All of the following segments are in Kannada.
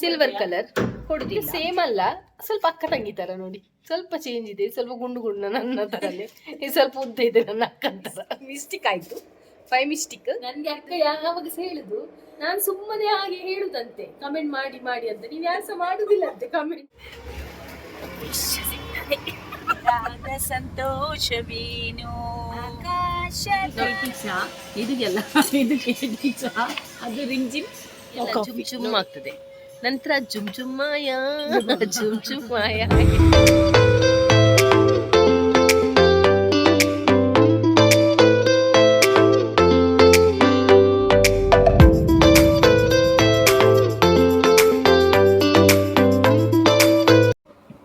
ಸಿಲ್ವರ್ ಕಲರ್ ಕೊಡುದಿಲ್ಲ. ಸೇಮ್ ಅಲ್ಲ ಸ್ವಲ್ಪ ಅಕ್ಕ ತಂಗಿ ತರ ನೋಡಿ. ಸ್ವಲ್ಪ ಚೇಂಜ್ ಇದೆ ಸ್ವಲ್ಪ ಗುಂಡು ಗುಂಡು ನನ್ನ ತರನೇ ಇದು ಸ್ವಲ್ಪ ಉದ್ದ ಇದೆ ನನ್ನ ಅಕ್ಕ ತರ ಮಿಸ್ಟಿಕ್ ಆಯ್ತು. ಫೈವ್ ಮಿಸ್ಟಿಕ್ ನನ್ಗೆ ಅಕ್ಕ ಯಾವಾಗ ಹೇಳುದು ನಾನು ಸುಮ್ಮನೆ ಹಾಗೆ ಹೇಳುದಂತೆ. ಕಮೆಂಟ್ ಮಾಡಿ ಮಾಡಿ ಅಂತ. ನೀವು ಯಾರು ಸಹ ಮಾಡುದಿಲ್ಲ ಅಂತೆ ಕಮೆಂಟ್ ಸಂತೋಷವೇನು ಇದಕ್ಕೆಲ್ಲ ಇದು ಚಹಾ? ಅದು ರಿಂಜಿನ್? ಜುಮ್ ಜುಮ್ ಆಗ್ತದೆ. ನಂತರ ಜುಮ್ ಜುಮ್ಮಾಯ. ಜುಮ್. ಜುಮ್ಮಾಯ.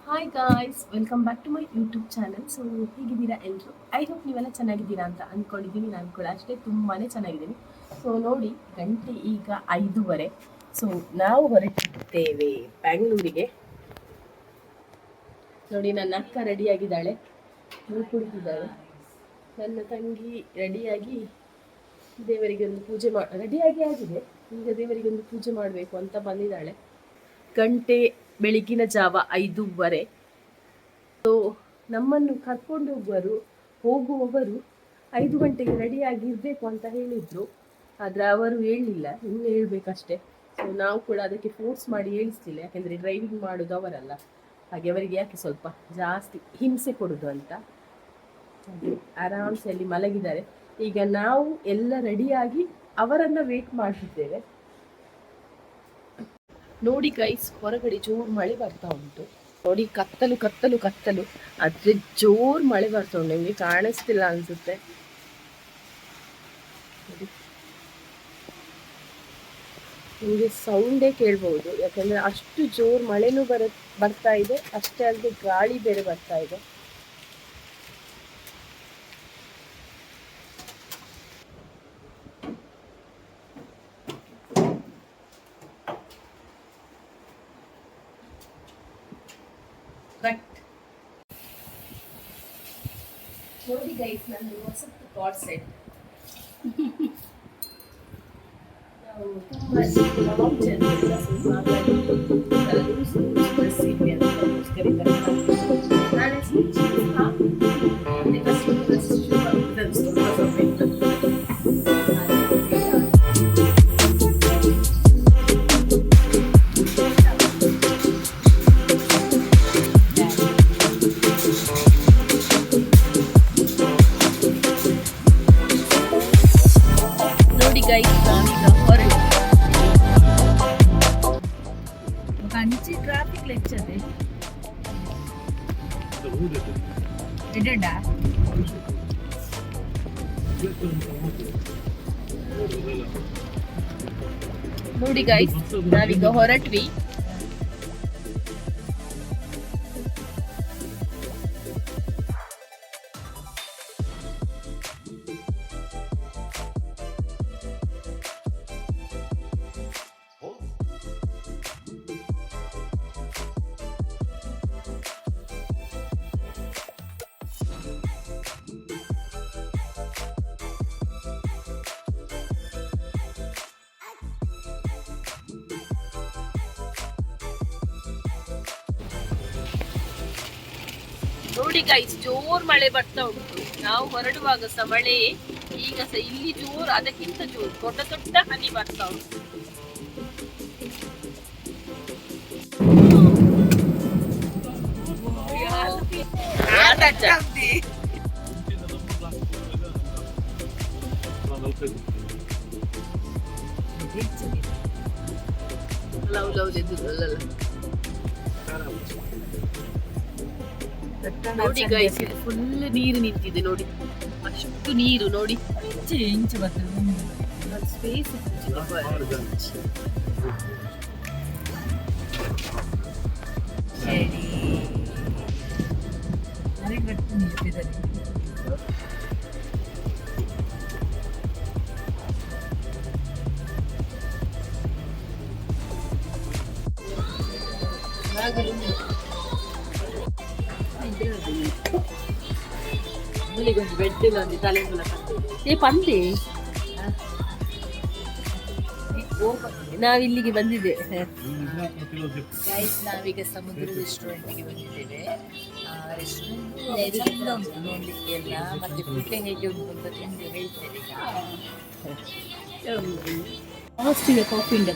Hi guys welcome back to my YouTube channel so ಹೇಗಿದ್ದೀರಾ ಎಲ್ಲರೂ ಐ ಹೋಪ್ ನೀವೆಲ್ಲ ಚೆನ್ನಾಗಿದ್ದೀರಾ ಅಂತ ಅಂದ್ಕೊಂಡಿದ್ದೀನಿ ನಾನು ಕೂಡ ಅಷ್ಟೇ ತುಂಬಾ ಚೆನ್ನಾಗಿದ್ದೀನಿ. ಸೊ ನೋಡಿ, ಗಂಟೆ ಈಗ ಐದೂವರೆ. ಸೊ ನಾವು ಹೊರಟಿದ್ದೇವೆ ಬ್ಯಾಂಗ್ಳೂರಿಗೆ ನೋಡಿ, ನನ್ನ ಅಕ್ಕ ರೆಡಿಯಾಗಿದ್ದಾಳೆ. ನೀರು ಕುಡಿತಿದ್ದಾಳೆ ನನ್ನ ತಂಗಿ ರೆಡಿಯಾಗಿ ದೇವರಿಗೆ ಒಂದು ಪೂಜೆ ಮಾ, ರೆಡಿಯಾಗಿ ಆಗಿದೆ. ಈಗ ದೇವರಿಗೆ ಒಂದು ಪೂಜೆ ಮಾಡಬೇಕು ಅಂತ ಬಂದಿದ್ದಾಳೆ. ಗಂಟೆ ಬೆಳಗಿನ ಜಾವ ಐದೂವರೆ. ಸೊ ನಮ್ಮನ್ನು ಕರ್ಕೊಂಡು ಹೋಗುವರು, ಹೋಗುವವರು ಐದು ಗಂಟೆಗೆ ರೆಡಿಯಾಗಿ ಇರಬೇಕು ಅಂತ ಹೇಳಿದ್ರು. ಆದರೆ ಅವರು ಹೇಳಲಿಲ್ಲ ಇನ್ನು ಹೇಳ್ಬೇಕಷ್ಟೇ. ಸೊ ನಾವು ಕೂಡ ಅದಕ್ಕೆ ಫೋರ್ಸ್ ಮಾಡಿ ಹೇಳಿಸ್ಲಿಲ್ಲ, ಯಾಕೆಂದರೆ ಡ್ರೈವಿಂಗ್ ಮಾಡೋದು ಅವರಲ್ಲ. ಹಾಗೆ ಅವರಿಗೆ ಯಾಕೆ ಸ್ವಲ್ಪ ಜಾಸ್ತಿ ಹಿಂಸೆ ಕೊಡೋದು ಅಂತ. ಆರಾಮ್ಸೆ ಅಲ್ಲಿ ಮಲಗಿದ್ದಾರೆ. ಈಗ ನಾವು ಎಲ್ಲ ರೆಡಿಯಾಗಿ ಅವರನ್ನ ವೇಟ್ ಮಾಡ್ತಿದ್ದೇವೆ. ನೋಡಿ ಗೈಸ್ ಹೊರಗಡೆ ಜೋರು ಮಳೆ ಬರ್ತಾ ಉಂಟು. ನೋಡಿ, ಕತ್ತಲು ಕತ್ತಲು ಕತ್ತಲು. ಆದ್ರೆ ಜೋರು ಮಳೆ ಬರ್ತಾ ಉಂಟು. ನಿಮ್ಗೆ ಕಾಣಿಸ್ತಿಲ್ಲ ಅನ್ಸುತ್ತೆ. ನಿಮ್ಗೆ ಸೌಂಡೇ ಕೇಳ್ಬಹುದು. ಯಾಕಂದ್ರೆ ಅಷ್ಟು ಜೋರು ಮಳೆನೂ ಬರ ಬರ್ತಾ ಇದೆ ಅಷ್ಟೇ ಅಲ್ಲದೆ ಗಾಳಿ ಬೇರೆ ಬರ್ತಾ ಇದೆ. ನೋಡಿ ಗೈಸ್ ನಾನು WhatsApp card set Mas, não temos ನೋಡಿ ಗೈಸ್ ನಾವೀಗ ನೋಡಿ ಗೈಸ್ ಜೋರ್ ಮಳೆ ಬರ್ತಾ ಉಂಟು. ನಾವು ಹೊರಡುವಾಗ ಸಹ ಮಳೆ ಈಗ ಸಹ ಇಲ್ಲಿ ಜೋರ್ ಅದಕ್ಕಿಂತ ಜೋರ್ ದೊಡ್ಡ ದೊಡ್ಡ ಹನಿ ಬರ್ತಾ ಉಂಟು. ಲವ್ ಲವ್ ಅಲ್ಲಲ್ಲ. ನೋಡಿ ಗೈಸ್ ಫುಲ್ ನೀರು ನಿಂತಿದೆ ನೋಡಿ. ಅಷ್ಟು ನೀರು ನೋಡಿ. ಇಂಚು ಇಂಚು ಬರ್ತದೆ ಸ್ಪೇಸ್ ಸರಿ. ನನಗೆ ಗಟ್ಟಿ ಬೆಡ್ ಒಂದು ತಲೆ ಏ ಪಂದೆ ನಾವಿಲ್ಲಿಗೆ ಬಂದಿದ್ದೆ. ನಾವೀಗ ಸಮುದ್ರ ರೆಸ್ಟೋರೆಂಟ್ಗೆ ಬಂದಿದ್ದೇವೆ. ರೆಸ್ಟೋರೆಂಟ್ ಉಂಟು ನೋಡ್ಲಿಕ್ಕೆ ಎಲ್ಲ. ಮತ್ತೆ ಫುಡ್ ಹೇಗೆ ಉಂಟು ಅಂತ ತಿಂದು ಹೇಳ್ತೇನೆ ಕಾಫಿ ಉಂಟಾ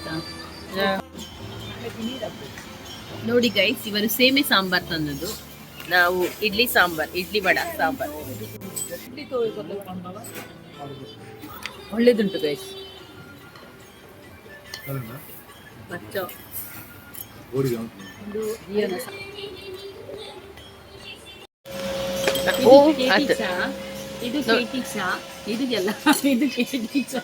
ನೋಡಿ ಗೈಸ್ ಇವರು ಸೇಮೆ ಸಾಂಬಾರ್ ತಂದದ್ದು. ನಾವು ಇಡ್ಲಿ ಸಾಂಬಾರ್ ಇಡ್ಲಿ ವಡ ಸಾಂಬಾರ್. ಒಳ್ಳೇದುಂಟು ಗೈಸ್ ಓ ಇದು ಕೇಟಿ ಚಾ. ಇದು ಎಲ್ಲ ಇದು ಕೇಟಿ ಚಾ.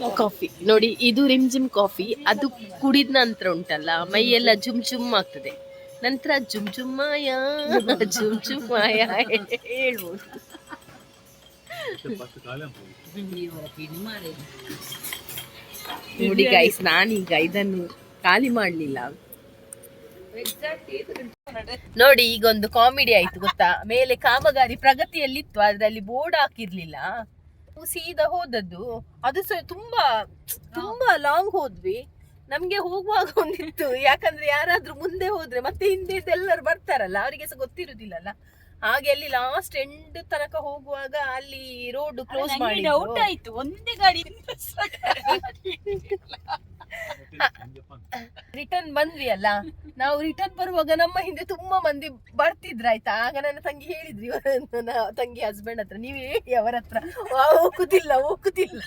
ಅದು ಕಾಫಿ. ನೋಡಿ ಇದು ರಿಮ್ ಜಿಮ್ ಕಾಫಿ. ಅದು ಕುಡಿದ ನಂತರ ಉಂಟಲ್ಲ ಮೈಯೆಲ್ಲ ಜುಮ್ ಜುಮ್ ಆಗ್ತದೆ. ನಂತರ ಜುಮ್ ಜುಮ್ಮಾಯ ಜುಮ್ ಜುಮ್. ಮಾಯ ಹೇಳ್ಬೋದು. ನೋಡಿ ಗೈಸ್ ನಾನೀಗ ಇದನ್ನು ಖಾಲಿ ಮಾಡಲಿಲ್ಲ. ನೋಡಿ ಈಗ ಒಂದು ಕಾಮಿಡಿ ಆಯ್ತು ಗೊತ್ತಾ? ಮೇಲೆ ಕಾಮಗಾರಿ ಪ್ರಗತಿಯಲ್ಲಿತ್ತು ಅದರಲ್ಲಿ ಬೋರ್ಡ್ ಹಾಕಿರ್ಲಿಲ್ಲ. ಸೀದಾ ಹೋದದ್ದು. ಅದು ಸಹ ತುಂಬಾ ತುಂಬಾ ಲಾಂಗ್ ಹೋದ್ವಿ. ನಮ್ಗೆ ಹೋಗುವಾಗ ಒಂದಿತ್ತು. ಯಾಕಂದ್ರೆ ಯಾರಾದ್ರೂ ಮುಂದೆ ಹೋದ್ರೆ ಮತ್ತೆ ಹಿಂದೆ ಎಲ್ಲರೂ ಬರ್ತಾರಲ್ಲ ಅವರಿಗೆ ಸಹ ಗೊತ್ತಿರುದಿಲ್ಲಲ್ಲ. ಹಾಗೆ ಅಲ್ಲಿ ಲಾಸ್ಟ್ ಎಂಡ್ ತನಕ ಹೋಗುವಾಗ ಅಲ್ಲಿ ರೋಡ್ ಕ್ಲೋಸ್ ಮಾಡಿ ಡೌಟ್ ಆಯ್ತು. ಒಂದೇ ಗಾಡಿ ರಿಟರ್ನ್ ಬಂದ್ವಿ ಅಲ್ಲ? ನಾವು ರಿಟರ್ನ್ ಬರುವಾಗ ನಮ್ಮ ಹಿಂದೆ ತುಂಬಾ ಮಂದಿ ಬರ್ತಿದ್ರು ಆಯ್ತಾ? ಆಗ ನನ್ನ ತಂಗಿ ಹೇಳಿದ್ರಿ ನನ್ನ ತಂಗಿ ಹಸ್ಬೆಂಡ್ ಹತ್ರ. ನೀವ್ ಹೇಳಿ ಅವರ ಹತ್ರ. "ಆ, ಹೋಗುದಿಲ್ಲ ಹೋಗುದಿಲ್ಲ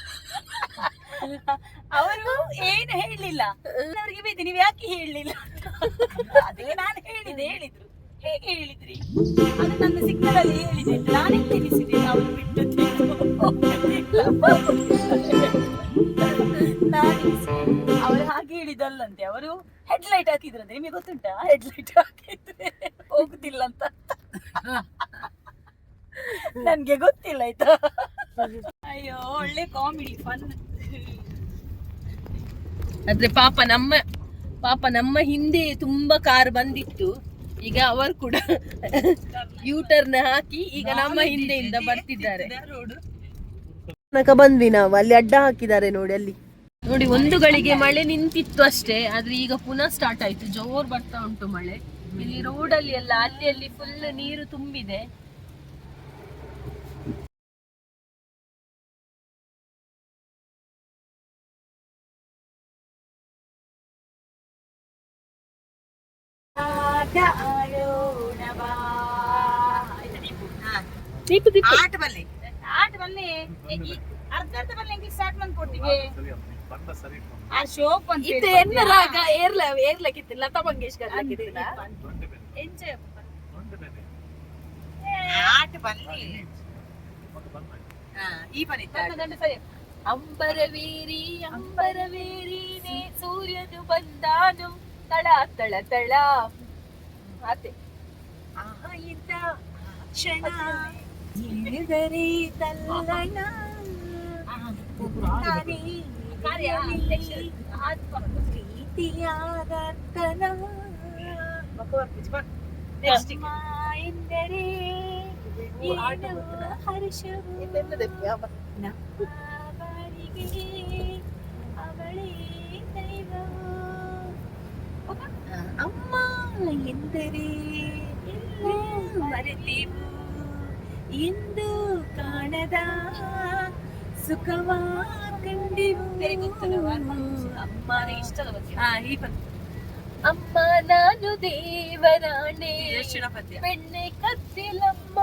ಅವರು ಏನು ಹೇಳಲಿಲ್ಲ ಅವ್ರಿಗೆ ಬೈದೆ ನೀವು ಯಾಕೆ ಹೇಳಲಿಲ್ಲ ಅದೇ ನಾನು ಹೇಳಿದೆ ಹೇಳಿದ್ರು. ಹೇಗೆ ಹೇಳಿದ್ರಿ? ಅದು ನನ್ನ ಸಿಗ್ನಲ್ ಅಲ್ಲಿ ಹೇಳಿದೆ. ನಾನೇ ತಿಳಿಸಿದೆ ಅವರು ಬಿಟ್ಟು ಅವರು ಹಾಗೆ ಅವರು ಅವರು ಹೆಡ್ಲೈಟ್ ಹಾಕಿದ್ರಂತೆ ನಿಮಗೆ ಗೊತ್ತುಂಟಾ? ಹೆಡ್ಲೈಟ್ ಹಾಕಿದ್ರೆ ಹೋಗುದಿಲ್ಲ ಅಂತ. ನನ್ಗೆ ಗೊತ್ತಿಲ್ಲ ಆಯ್ತಾ? ಅಯ್ಯೋ ಒಳ್ಳೆ ಕಾಮಿಡಿ ಫನ್ ಆದ್ರೆ ಪಾಪ ನಮ್ಮ ಪಾಪ ನಮ್ಮ ಹಿಂದೆ ತುಂಬಾ ಕಾರ್ ಬಂದಿತ್ತು. ಈಗ ಅವರು ಕೂಡ ಯೂಟರ್ನ್ ಹಾಕಿ ಈಗ ನಮ್ಮ ಹಿಂದೆಯಿಂದ ಬರ್ತಿದ್ದಾರೆ. ತನಕ ಬಂದ್ವಿ ನಾವು ಅಲ್ಲಿ ಅಡ್ಡ ಹಾಕಿದ್ದಾರೆ ನೋಡಿ ಅಲ್ಲಿ. ನೋಡಿ ಒಂದು ಗಳಿಗೆ ಮಳೆ ನಿಂತಿತ್ತು ಅಷ್ಟೇ ಆದ್ರೆ ಈಗ ಪುನಃ ಸ್ಟಾರ್ಟ್ ಆಯ್ತು. ಜೋರ್ ಬರ್ತಾ ಉಂಟು ಮಳೆ. ಇಲ್ಲಿ ರೋಡ್ ಅಲ್ಲಿ ಎಲ್ಲ ಅಲ್ಲಿ ಅಲ್ಲಿ ಫುಲ್ ನೀರು ತುಂಬಿದೆ. ಆಟ ಬಲ್ಲೆ ಆಟ ಬಲ್ಲೆ ಅರ್ಧ ಅರ್ಧ ಬಲ್ಲೆ ಸ್ಟಾರ್ಟ್ ಮಾಡ್ಕೊಟ್ಟಿಗೆ ಆ ಶೋಕ್ ಅಂತ ಇದು ಎನ್ನ ರಾಗ? ಏರ್ಲ ಏರ್ಲಕ್ಕಿತ್ತು ಲತಾ ಮಂಗೇಶ್ಕರ್ ಲಕ್ಕಿತ್ತಿಲ್ಲ ಎಂಜಾಯ್ ಆಟ ಬಲ್ಲೆ ಈ ಬನ್ನಿ ಅಂಬರವೇರಿ ಅಂಬರವೇರಿನೇ ಸೂರ್ಯನು ಬಂದಾನು. ತಳ ತಳ ತಳ. ಆತೆ. ಆಯಿತ ಕ್ಷಣ ಹೇಳಿದರೆ ತಲ್ಲಣ. ಅಮ್ಮ ಎಂದರೆ ಏನು ಹರ್ಷವು ನಮ್ಮ ಬಾಳಿಗೆ ಅವಳೇ ದೈವವು ಅಮ್ಮ ಎಂದರೆ ಎಲ್ಲೋ ಮರೆತೆವು ಎಂದು ಕಾಣದ ಸುಖವ ಅಮ್ಮ ನಾನು ದೇವರಾಣೆ. ಬೆಣ್ಣೆ ಕತ್ತಿಲಮ್ಮ.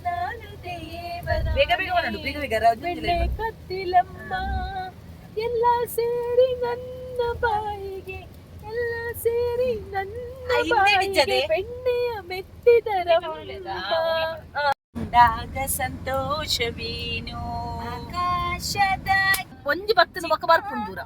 ನಾನು ದೇವರಾಣೆ. ಬೆಣ್ಣೆ ಕತ್ತಿಲಮ್ಮ. ಎಲ್ಲ ಸೇರಿ ನನ್ನ ಬಾಯಿಗೆ. ಎಲ್ಲ ಸೇರಿ ನನ್ನ ಬಾಯಿಗೆ? ಬೆಣ್ಣೆಯ ಮೆತ್ತಿದರಮ್ಮ ಸಂತೋಷವೇನು ಒಂಜಿ ಭಕ್ತನ ಮೊಕ್ಕ ಬರ್ಪುಂಡು ದೂರ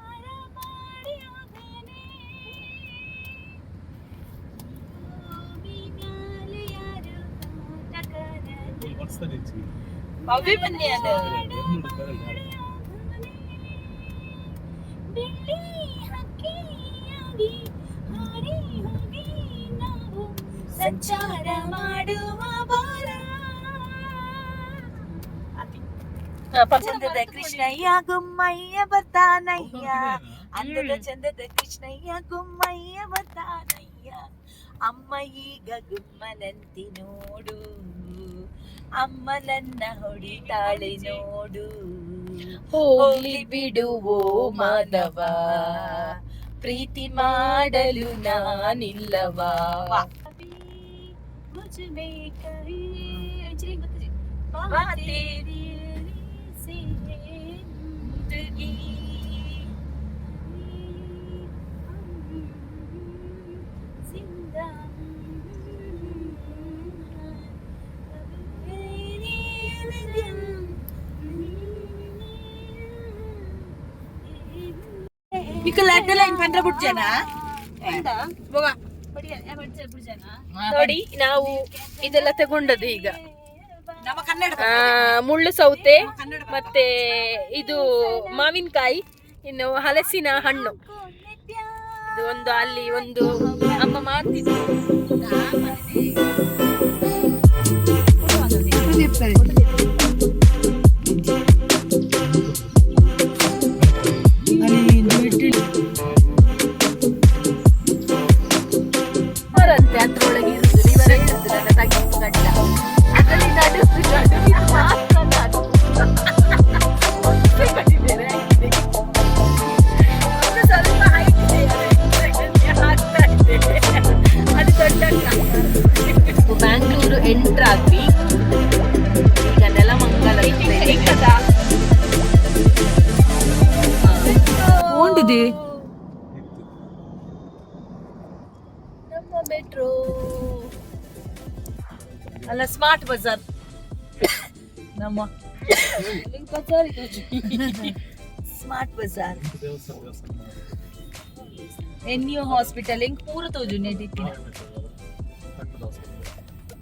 ಅವೇ ಬನ್ನಿ ಅದು ಸಂಚಾರ ಮಾಡುವ చందద కృష్ణయ్య గుమ్మయ్య బతానయ్య అందద చందద కృష్ణయ్య గుమ్మయ్య బతానయ్య అమ్మ ఈಗ ಗುಮ್ಮನಂತಿ ನೋಡು ಅಮ್ಮ ನನ್ನ ಹೊಡಿತಾಳೆ ನೋಡು ಹೋಗ್ಲಿ ಬಿಡುವೋ ಮಾನವ ಪ್ರೀತಿ ಮಾಡಲು ನಾನಿಲ್ಲವಾ ಮುಜ್ ಮೇ ಕೈ ಅಜ್ರಿ ಮತ್ತೆ మీకు లడ్డు లైన్ పండ్ర బుడ్జనా ನೋಡಿ ನಾವು ಇದೆಲ್ಲ ತಗೊಂಡದ್ದು ಈಗ ನಮ್ಮ ಕನ್ನಡ ಆ, ಮುಳ್ಳು ಸೌತೆ ಮತ್ತೆ ಇದು ಮಾವಿನಕಾಯಿ ಇನ್ನು ಹಲಸಿನ ಹಣ್ಣು ಇದು ಒಂದು ಅಲ್ಲಿ ಒಂದು ಅಮ್ಮ ಮಾಡ್ತಿದ್ರು पाठ बजत. स्मार्ट बाजार ए न्यू हॉस्पिटल इंक पूर तो जुने दिखी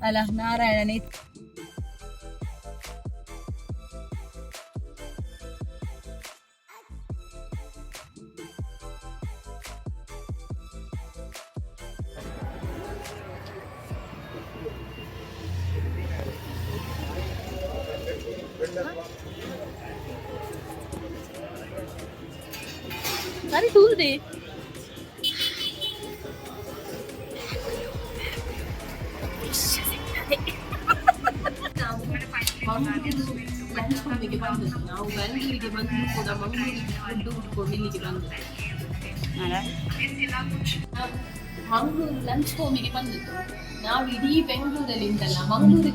अला नारायण ಉಟ್ಕೊಂಡು ಇಲ್ಲಿಗೆ ಬಂದು ಮಂಗಳೂರು ಲಂಚ್ ಹೋಮಿಗೆ ಬಂದಿತ್ತು ನಾವು ಇಡೀ ಬೆಂಗಳೂರಲ್ಲಿ ಉಂಟಲ್ಲ ಮಂಗಳೂರು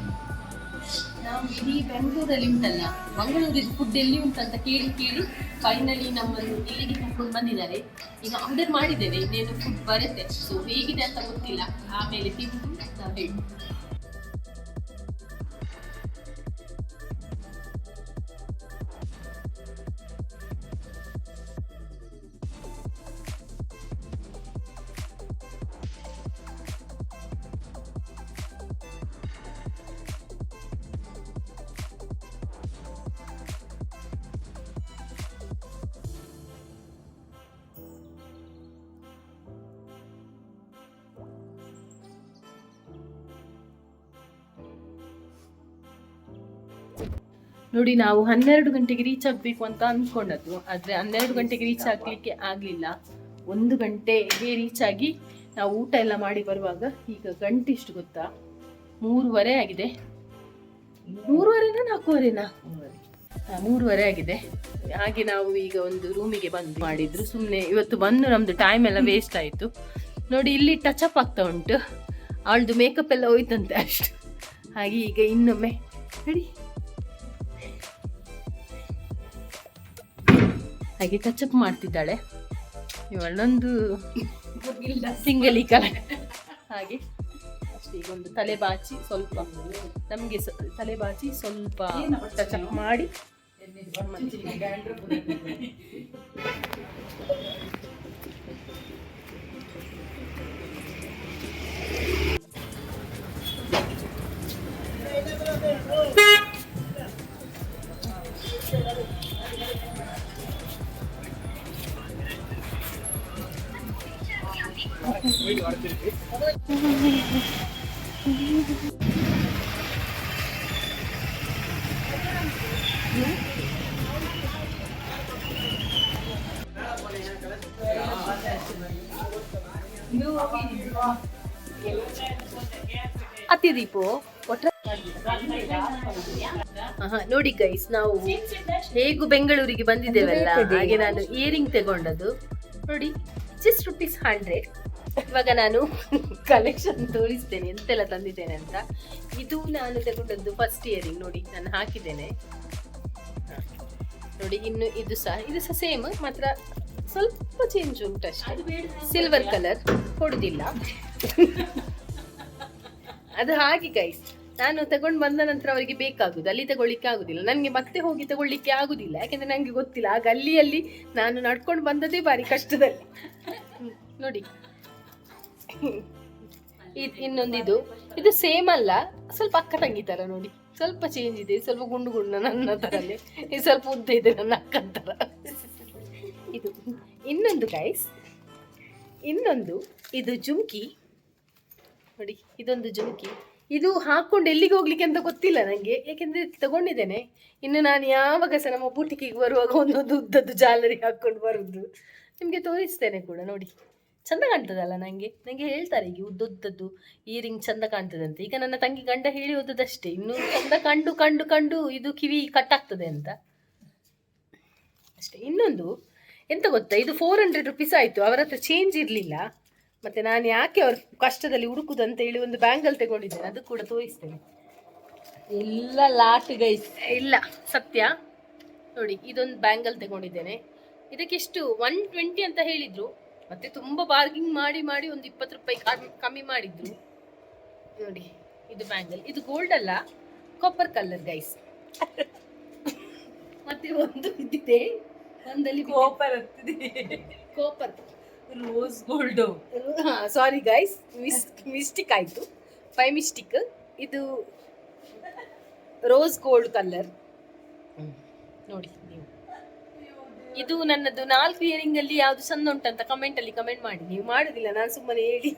ನಾವು ಇಡೀ ಬೆಂಗಳೂರಲ್ಲಿ ಉಂಟಲ್ಲ ಮಂಗಳೂರಿನ ಫುಡ್ ಎಲ್ಲಿ ಉಂಟಂತ ಕೇಳಿ ಕೇಳಿ ಫೈನಲಿ ನಮ್ಮನ್ನು ಇಲ್ಲಿಗೆ ಕರ್ಕೊಂಡು ಬಂದಿದ್ದಾರೆ. ಈಗ ಆರ್ಡರ್ ಮಾಡಿದ್ದೇವೆ ಇನ್ನೇನು ಫುಡ್ ಬರುತ್ತೆ. ಸೊ ಹೇಗಿದೆ ಅಂತ ಗೊತ್ತಿಲ್ಲ. ಆಮೇಲೆ ತಿಂದು, ನಾವು ಹೇಳಿ. ನೋಡಿ, ನಾವು ಹನ್ನೆರಡು ಗಂಟೆಗೆ ರೀಚ್ ಆಗಬೇಕು ಅಂತ ಅಂದ್ಕೊಂಡದ್ದು ಆದರೆ ಹನ್ನೆರಡು ಗಂಟೆಗೆ ರೀಚ್ ಆಗಲಿಕ್ಕೆ ಆಗಲಿಲ್ಲ. ಒಂದು ಗಂಟೆಗೆ ರೀಚ್ ಆಗಿ ನಾವು ಊಟ ಎಲ್ಲ ಮಾಡಿ ಬರುವಾಗ ಈಗ ಗಂಟೆ ಇಷ್ಟು ಗೊತ್ತಾ? ಮೂರುವರೆ ಆಗಿದೆ. ಮೂರುವರೆನಾ, ನಾಲ್ಕೂವರೆನಾ? ಮೂರುವರೆ ಆಗಿದೆ. ಹಾಗೆ ನಾವು ಈಗ ಒಂದು ರೂಮಿಗೆ ಬಂದು ಮಾಡಿದ್ರು. ಸುಮ್ಮನೆ ಇವತ್ತು ಬಂದು ನಮ್ಮದು ಟೈಮ್ ಎಲ್ಲ ವೇಸ್ಟ್ ಆಯಿತು. ನೋಡಿ, ಇಲ್ಲಿ ಟಚ್ ಅಪ್ ಆಗ್ತಾ ಉಂಟು. ಅವಳದು ಮೇಕಪ್ ಎಲ್ಲ ಹೋಯ್ತಂತೆ ಅಷ್ಟು. ಹಾಗೆ ಈಗ ಇನ್ನೊಮ್ಮೆ. ಹೇಳಿ ಹಾಗೆ ಕಚ್ಚಪ್ ಮಾಡ್ತಿದ್ದಾಳೆ. ಇವಳೊಂದು ಸಿಂಗಲಿ ಕಲೆ ಹಾಗೆ. ಒಂದು ತಲೆ ಬಾಚಿ ಸ್ವಲ್ಪ ನಮಗೆ ತಲೆ ಬಾಚಿ ಸ್ವಲ್ಪ ಟಚಪ್ ಮಾಡಿ. ಅತಿ ದೀಪು ನೋಡಿ ಗೈಸ್ ನಾವು ಹೇಗೂ ಬೆಂಗಳೂರಿಗೆ ಬಂದಿದ್ದೇವಲ್ಲ ಹಾಗೆ ನಾನು ಇಯರಿಂಗ್ ತಗೊಂಡದ್ದು. ನೋಡಿ ಜಸ್ಟ್ ರುಪೀಸ್ ಹಂಡ್ರೆಡ್ ಇವಾಗ ನಾನು ಕಲೆಕ್ಷನ್ ತೋರಿಸ್ತೇನೆ ಎಂತೆಲ್ಲ ತಂದಿದ್ದೇನೆ ಅಂತ. ಇದು ನಾನು ತಗೊಂಡದ್ದು ಫಸ್ಟ್ ಇಯರಿಂಗ್ ನೋಡಿ ನಾನು ಹಾಕಿದ್ದೇನೆ. ನೋಡಿ ಇನ್ನು ಇದು ಸಹ ಇದು ಸಹ ಸೇಮ್ ಮಾತ್ರ ಸ್ವಲ್ಪ ಚೇಂಜ್ ಉಂಟಷ್ಟೇ ಸಿಲ್ವರ್ ಕಲರ್ ಕೊಡುದಿಲ್ಲ. ಅದು ಹಾಗೆ ಗೈಸ್ ನಾನು ತಗೊಂಡು ಬಂದ ನಂತರ ಅವರಿಗೆ ಬೇಕಾಗುದು. ಅಲ್ಲಿ ತಗೊಳ್ಳಿಕ್ಕೆ ಆಗುದಿಲ್ಲ. ನನಗೆ ಮತ್ತೆ ಹೋಗಿ ತಗೊಳ್ಳಿಕ್ಕೆ ಆಗುದಿಲ್ಲ. ಯಾಕೆಂದ್ರೆ ನನಗೆ ಗೊತ್ತಿಲ್ಲ. ಆಗ ಗಲ್ಲಿಯಲ್ಲಿ ನಾನು ನಡ್ಕೊಂಡು ಬಂದದೇ ಬಾರಿ ಕಷ್ಟದಲ್ಲಿ. ನೋಡಿ. ಇದು ಇನ್ನೊಂದಿದು ಇದು. ಸೇಮ್ ಅಲ್ಲ. ಸ್ವಲ್ಪ ಅಕ್ಕ ತಂಗಿ ನೋಡಿ. ಸ್ವಲ್ಪ ಚೇಂಜ್ ಇದೆ. ಸ್ವಲ್ಪ ಗುಂಡು ಗುಂಡು ನನ್ನ ತರಲ್ಲಿ ಇದು ಸ್ವಲ್ಪ ಉದ್ದ ಇದೆ ನನ್ನ ಅಕ್ಕನ ತರ ಇದು. ಇನ್ನೊಂದು ಗೈಸ್ ಇನ್ನೊಂದು, ಇದು ಜುಮ್ಕಿ. ನೋಡಿ, ಇದೊಂದು ಜುಮ್ಕಿ. ಇದು ಹಾಕೊಂಡು ಎಲ್ಲಿಗೆ ಹೋಗ್ಲಿಕ್ಕೆ ಅಂತ ಗೊತ್ತಿಲ್ಲ ನನಗೆ ಯಾಕೆಂದ್ರೆ ತಗೊಂಡಿದ್ದೇನೆ. ಇನ್ನು ನಾನು ಯಾವಾಗ ಸಹ ನಮ್ಮ ಬೂಟಿಕಿಗೆ ಬರುವಾಗ ಒಂದೊಂದು ಉದ್ದದ್ದು ಜಾಲರಿ ಹಾಕೊಂಡು ಬರುದು ನಿಮಗೆ ತೋರಿಸ್ತೇನೆ ಕೂಡ, ನೋಡಿ. ಚಂದ ಕಾಣ್ತದಲ್ಲ ನನಗೆ ನನಗೆ ಹೇಳ್ತಾರೆ ಈಗ ಉದ್ದುದ್ದದ್ದು ರಿಂಗ್ ಚಂದ ಕಾಣ್ತದಂತೆ. ಈಗ ನನ್ನ ತಂಗಿ ಗಂಡ ಹೇಳಿ ಹೋದದಷ್ಟೇ ಇನ್ನು ಚಂದ ಕಂಡು ಕಂಡು ಕಂಡು ಇದು ಕಿವಿ ಕಟ್ಟಾಗ್ತದೆ ಅಂತ. ಅಷ್ಟೇ. ಇನ್ನೊಂದು. ಎಂತ ಗೊತ್ತಾ? ಇದು ಫೋರ್ ಹಂಡ್ರೆಡ್ ರುಪೀಸ್ ಆಯಿತು. ಅವರ ಹತ್ರ ಚೇಂಜ್ ಇರಲಿಲ್ಲ. ಮತ್ತೆ ನಾನು ಯಾಕೆ ಅವ್ರ ಕಷ್ಟದಲ್ಲಿ ಹುಡುಕುದು ಅಂತ ಹೇಳಿ ಒಂದು ಬ್ಯಾಂಗಲ್ ತಗೊಂಡಿದ್ದೇನೆ. ಅದು ಕೂಡ ತೋರಿಸ್ತೇನೆ. ಎಲ್ಲ ಲಾಟ್ ಗೈಸ್ ಇಲ್ಲ ಸತ್ಯ. ನೋಡಿ ಇದೊಂದು ಬ್ಯಾಂಗಲ್ ತಗೊಂಡಿದ್ದೇನೆ. ಇದಕ್ಕೆಷ್ಟು ಒನ್ ಟ್ವೆಂಟಿ ಅಂತ ಹೇಳಿದ್ರು. ಮತ್ತೆ ತುಂಬಾ ಬಾರ್ಗಿಂಗ್ ಮಾಡಿ ಮಾಡಿ ಒಂದು ಇಪ್ಪತ್ತು ರೂಪಾಯಿ ಕಮ್ಮಿ- ಮಾಡಿದ್ರು. ನೋಡಿ ಇದು ಬ್ಯಾಂಗಲ್ ಇದು ಗೋಲ್ಡ್ ಅಲ್ಲ ಕಾಪರ್ ಕಲರ್ ಗೈಸ್ ಮತ್ತೆ ಒಂದು ಇದಿದೆ copper copper copper. Rose gold sorry guys mystic ಆಯಿತು. ಫೈ ಮಿಸ್ಟಿಕ್ ಇದು ರೋಸ್ ಗೋಲ್ಡ್ ಕಲರ್ ನೋಡಿ ನೀವು. ಇದು ನನ್ನದು ನಾಲ್ಕು ಇಯರಿಂಗ್ ಅಲ್ಲಿ ಯಾವ್ದು ಚಂದ ಉಂಟಂತ ಕಮೆಂಟ್ ಅಲ್ಲಿ ಕಮೆಂಟ್ ಮಾಡಿ. ನೀವು ಮಾಡುದಿಲ್ಲ ನಾನು ಸುಮ್ಮನೆ ಹೇಳಿ.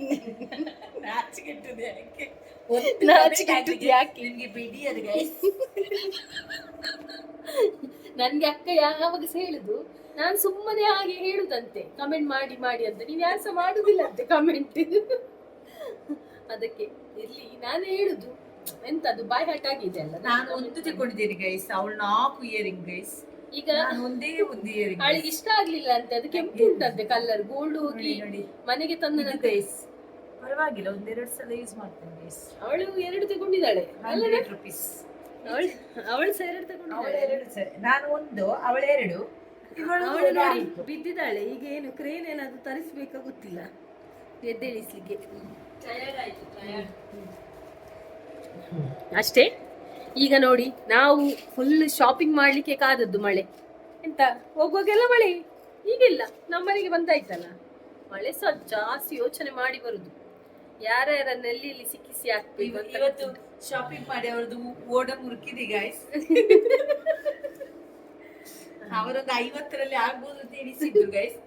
ನಾಚಿಕೆಟ್ಟದ್ದು ಯಾಕೆ? ನಿಮ್ಗೆ ಬಿಡಿ ಅದು ಗೈಸ್ ನನ್ಗೆ ಅಕ್ಕ ಯಾವಾಗ ಹೇಳುದು ನಾನು ಸುಮ್ಮನೆ ಹಾಗೆ ಹೇಳುದಂತೆ. ಕಮೆಂಟ್ ಮಾಡಿ ಮಾಡಿ ಅಂತ. ನೀವು ಯಾರು ಸಹ ಮಾಡುದಿಲ್ಲ ಅಂತೆ ಕಮೆಂಟ್ ಅದಕ್ಕೆ ಇರ್ಲಿ ನಾನು ಹೇಳುದು. ಎಂತದು ಬಾಯ್ ಹಟ್ ಆಗಿದೆ ಅಲ್ಲ. ನಾನು ಒಂದು ತಗೊಂಡಿದ್ದೀನಿ ಗೈಸ್ ಅವಳು ನಾಲ್ಕು ಇಯರಿಂಗ್ ಗೈಸ್ ಈಗ ನಾನು ಒಂದೇ ಒಂದು ಇಯರಿಂಗ್ ಅವಳಿಗೆ ಇಷ್ಟ ಆಗ್ಲಿಲ್ಲ ಅಂತೆ ಅದು ಕೆಂಪು ಉಂಟಂತೆ ಕಲರ್ ಗೋಲ್ಡ್ ಹೋಗಿ ಮನೆಗೆ ತಂದ ಗೈಸ್ ಪರವಾಗಿಲ್ಲ ಒಂದೆರಡು ಸಲ ಯೂಸ್ ಮಾಡ್ತೇನೆ ಗೈಸ್ ಅವಳು ಎರಡು ತಗೊಂಡಿದ್ದಾಳೆ. ಹಂಡ್ರೆಡ್ ರುಪೀಸ್ ಅವಳು ಸರಿ ನಾನು ಒಂದು ಅವಳೆರಡು ಅವಳು ನೋಡಿ ಬಿದ್ದಿದ್ದಾಳೆ. ಈಗ ಏನು ಕ್ರೇನ್ ಏನಾದ್ರು ತರಿಸ್ಬೇಕಾ ಗೊತ್ತಿಲ್ಲ. ಎದ್ದೇಳಿಸ್ಲಿಕ್ಕೆ. ಅಷ್ಟೇ? ಈಗ ನೋಡಿ ನಾವು ಫುಲ್ ಶಾಪಿಂಗ್ ಮಾಡ್ಲಿಕ್ಕೆ ಕಾದದ್ದು ಮಳೆ. ಎಂತ? ಹೋಗುವಾಗೆಲ್ಲ ಮಳೆ? ಈಗಿಲ್ಲ. ನಮ್ಮನೆಗೆ ಬಂದಾಯ್ತಲ್ಲ. ಮಳೆ ಸಹ ಜಾಸ್ತಿ ಯೋಚನೆ ಮಾಡಿ ಬರುದು. ಯಾರ್ಯಾರನ್ನ ನಲ್ಲಿ ಇಲ್ಲಿ ಸಿಕ್ಕಿಸಿ ಹಾಕ್ಬೇಕು ಅಂತ ಇವತ್ತು ಶಾಪಿಂಗ್ ಮಾಡಿ ಅವರದ್ದು ಓಡ ಮುರುಕಿದೆ ಗಾಯ್ಸ್ ಅವರೊಂದು ಐವತ್ತರಲ್ಲಿ ಆಗ್ಬೋದು ಅಂತ ಎಣಿಸಿದ್ರು ಗೈಸ್